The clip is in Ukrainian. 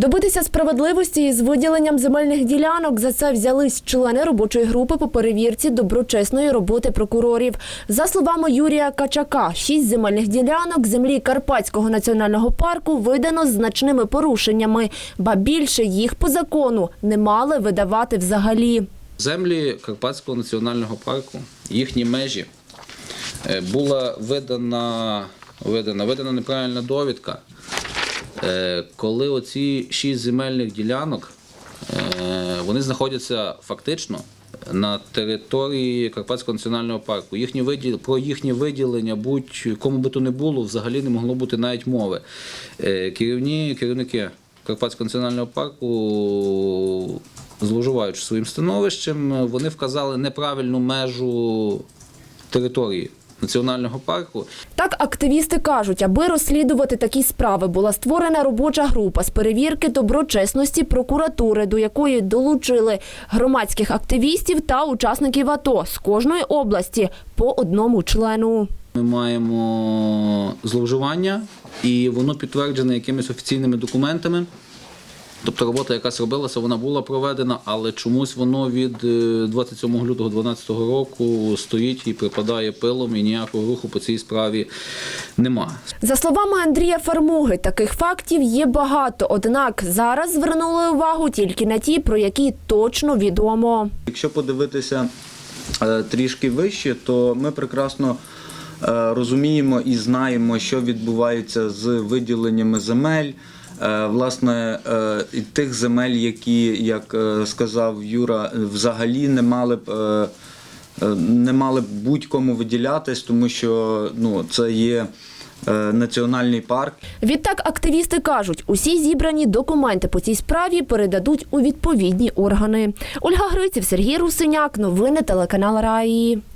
Добитися справедливості із виділенням земельних ділянок за це взялись члени робочої групи по перевірці доброчесної роботи прокурорів. За словами Юрія Качака, шість земельних ділянок землі Карпатського національного парку видано значними порушеннями, ба більше їх по закону не мали видавати взагалі. Землі Карпатського національного парку, їхні межі, е, була видана, видана, видана неправильна довідка, коли оці шість земельних ділянок е, вони знаходяться фактично на території Карпатського національного парку. Їхні виділ, про їхнє виділення будь-кому би то не було, взагалі не могло бути навіть мови. Е, Керівні керівники Карпатського національного парку зловживаючи своїм становищем, вони вказали неправильну межу території національного парку. Так активісти кажуть, аби розслідувати такі справи, була створена робоча група з перевірки доброчесності прокуратури, до якої долучили громадських активістів та учасників АТО з кожної області по одному члену. Ми маємо зловживання, і воно підтверджене якимись офіційними документами. Тобто робота, яка робилася, вона була проведена, але чомусь воно від е, 27 лютого 2012 року стоїть і припадає пилом, і ніякого руху по цій справі нема. За словами Андрія Фармуги, таких фактів є багато. Однак зараз звернули увагу тільки на ті, про які точно відомо. Якщо подивитися е, трішки вище, то ми прекрасно е, розуміємо і знаємо, що відбувається з виділеннями земель. Е, Власне, е, тих земель, які, як е, сказав Юра, взагалі не мали б. Не мали б будь-кому виділятись, тому що ну, це є е, національний парк, Відтак активісти кажуть, усі зібрані документи по цій справі передадуть у відповідні органи. Ольга Гриців, Сергій Русиняк. Новини телеканал Раї.